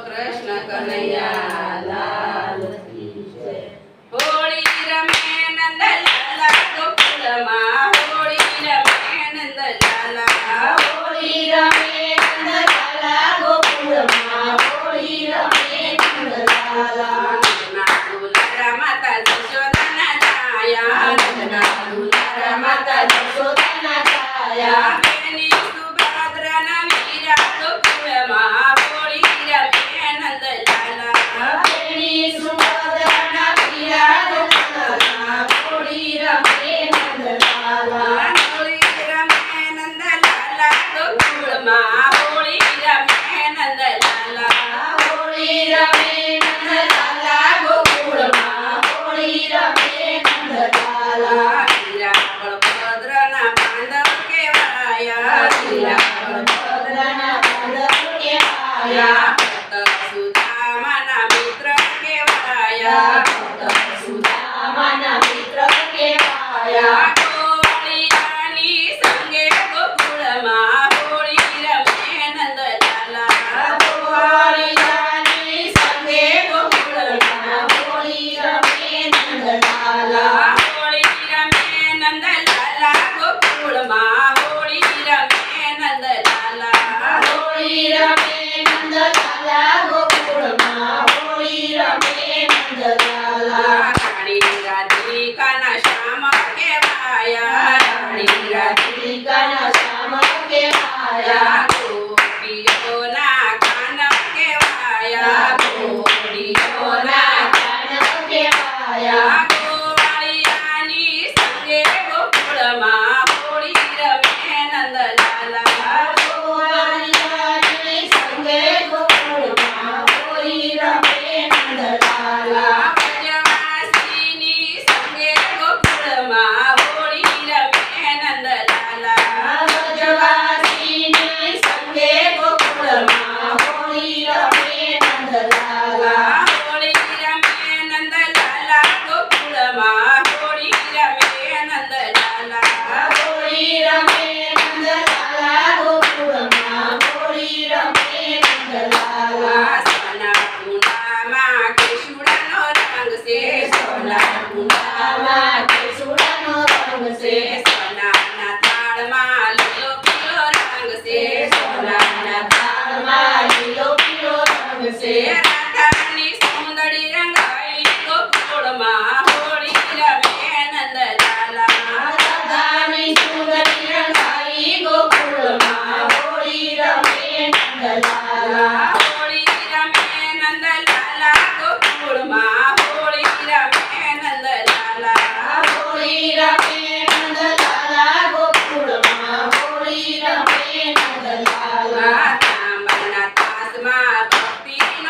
કૃષ્ણ કનૈયા લાલ કેવડાયા చూడనో రంగు సోనా చూడనో రంగు సోనా నా తాళమాలిలో కిలో రంగు సోనా నా తాళమాలిలో కిలో రంగు సేరాతాన్ని సుందరి రంగాయిలో కూడమా హోళీల మేనంద జాలా రాధాని సుందరి రంగాయిలో కూడమా హోళీల మేనంద జాలా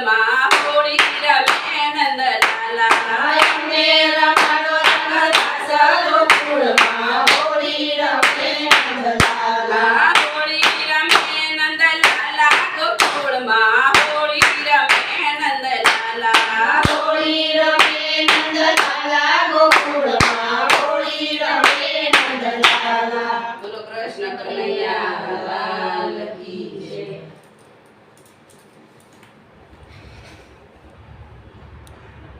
மனோரமா பொழிகிற மேனந்த லாலா कृष्ण कन्हैया